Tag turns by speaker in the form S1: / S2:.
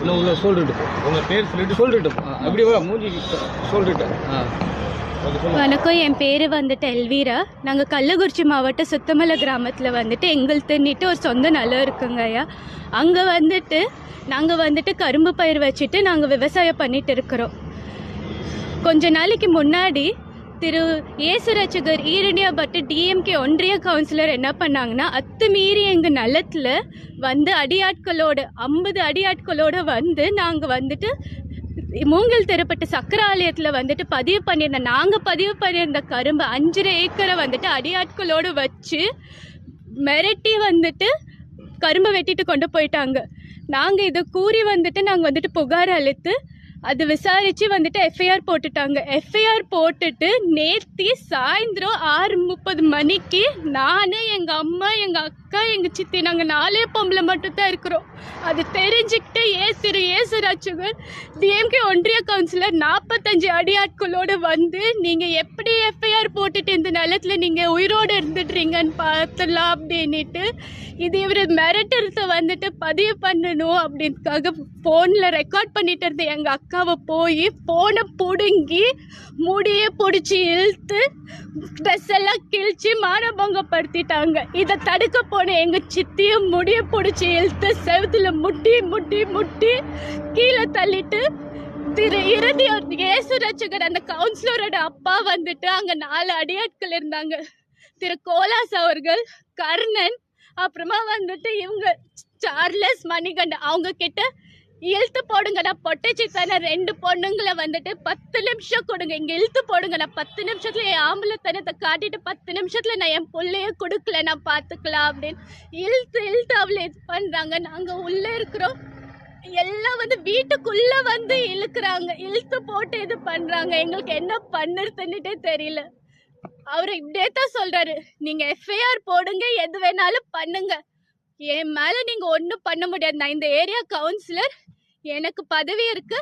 S1: இன்னும் உள்ள சொல்லிட்டு போ.
S2: உங்க பேர் சொல்லிட்டு
S1: சொல்லிட்டு அப்படி வா மூஞ்சி சொல்லிட்டு. ஆ.
S3: வணக்கம் என் பேர் வந்துட்டு எல்வீரா. நாங்கள் கள்ளக்குறிச்சி மாவட்டம் சுத்தமலை கிராமத்தில் வந்துட்டு எங்கள்துன்னிட்டு ஒரு சொந்த நிலம் இருக்குங்க ஐயா. அங்கே வந்துட்டு நாங்கள் வந்துட்டு கரும்பு பயிர் வச்சுட்டு நாங்கள் விவசாயம் பண்ணிட்டு இருக்கிறோம். கொஞ்ச நாளைக்கு முன்னாடி திரு இயேசு ரட்சகர் ஈரடியா டிஎம்கே ஒன்றிய கவுன்சிலர் என்ன பண்ணாங்கன்னா அத்துமீறி எங்கள் நிலத்தில் வந்து அடியாட்களோட ஐம்பது அடியாட்களோட வந்து நாங்கள் வந்துட்டு மூங்கில் தெருப்பட்ட சக்கர ஆலயத்தில் வந்துட்டு பதிவு பண்ணியிருந்த நாங்கள் பதிவு பண்ணியிருந்த கரும்பு அஞ்சரை ஏக்கரை வந்துட்டு அடியாட்களோடு வச்சு மிரட்டி வந்துட்டு கரும்பை வெட்டிட்டு கொண்டு போயிட்டாங்க. நாங்கள் இதை கூறி வந்துட்டு நாங்கள் வந்துட்டு புகார் அளித்து அது விசாரித்து வந்துட்டு எஃப்ஐஆர் போட்டுட்டாங்க. எஃப்ஐஆர் போட்டுட்டு நேற்று சாயந்தரம் ஆறு முப்பது மணிக்கு நான் எங்கள் அம்மா எங்கள் அக்கா எங்கள் சித்தி நாங்கள் நாலே பொம்பளை மட்டும்தான் இருக்கிறோம். அது தெரிஞ்சுக்கிட்டு ஏ திரு ஏசு ரட்சகர் டிஎம்கே ஒன்றிய கவுன்சிலர் நாற்பத்தஞ்சு அடியாட்களோடு வந்து நீங்கள் எப்படி எஃப்ஐஆர் போட்டுட்டு இந்த நிலத்துல நீங்கள் உயிரோடு இருந்துடுறீங்கன்னு பார்த்துலாம் அப்படின்ட்டு இது இவர் மிரட்டுறத வந்துட்டு பதிவு பண்ணணும் அப்படின்றதுக்காக ஃபோனில் ரெக்கார்ட் பண்ணிட்டு இருந்த எங்கள் அக்கா அக்காவை போய் ஃபோனை பிடுங்கி முடியை பிடிச்சி இழுத்து ட்ரெஸ் எல்லாம் கிழிச்சு மானபங்கப்படுத்திட்டாங்க இதை தடுக்க போன எங்கள் சித்தியும் முடியை பிடிச்சி இழுத்து செவத்தில் முட்டி முட்டி முட்டி கீழே தள்ளிட்டு திரு இறுதி இயேசு ரட்சகர் அந்த கவுன்சிலரோட அப்பா வந்துட்டு அங்கே நாலு அடியாட்கள் இருந்தாங்க. திரு கோலாஸ் அவர்கள் கர்ணன் அப்புறமா வந்துட்டு இவங்க சார்லஸ் மணிகண்டன். அவங்க கிட்ட இழுத்து போடுங்கண்ணா நான் பொட்டச்சி தானே ரெண்டு பொண்ணுங்களை வந்துட்டு பத்து நிமிஷம் கொடுங்க. இங்க இழுத்து போடுங்கண்ணா பத்து நிமிஷத்துல என் ஆம்பளை தனத்தை காட்டிட்டு பத்து நிமிஷத்துல நான் என் பிள்ளைய கொடுக்கல நான் பாத்துக்கலாம் அப்படின்னு இழுத்து இழுத்து அவளை இது பண்றாங்க. நாங்க உள்ள இருக்கிறோம். எல்லாம் வந்து வீட்டுக்குள்ள வந்து இழுக்குறாங்க. இழுத்து போட்டு இது பண்றாங்க. எங்களுக்கு என்ன பண்ணுறதுன்னுட்டே தெரியல. அவர் இப்படியே தான் சொல்றாரு. நீங்க எஃப்ஐஆர் போடுங்க எது வேணாலும் பண்ணுங்க. என் மேல நீங்க ஒன்றும் பண்ண முடியாது நான் இந்த ஏரியா கவுன்சிலர் எனக்கு பதவி இருக்கு.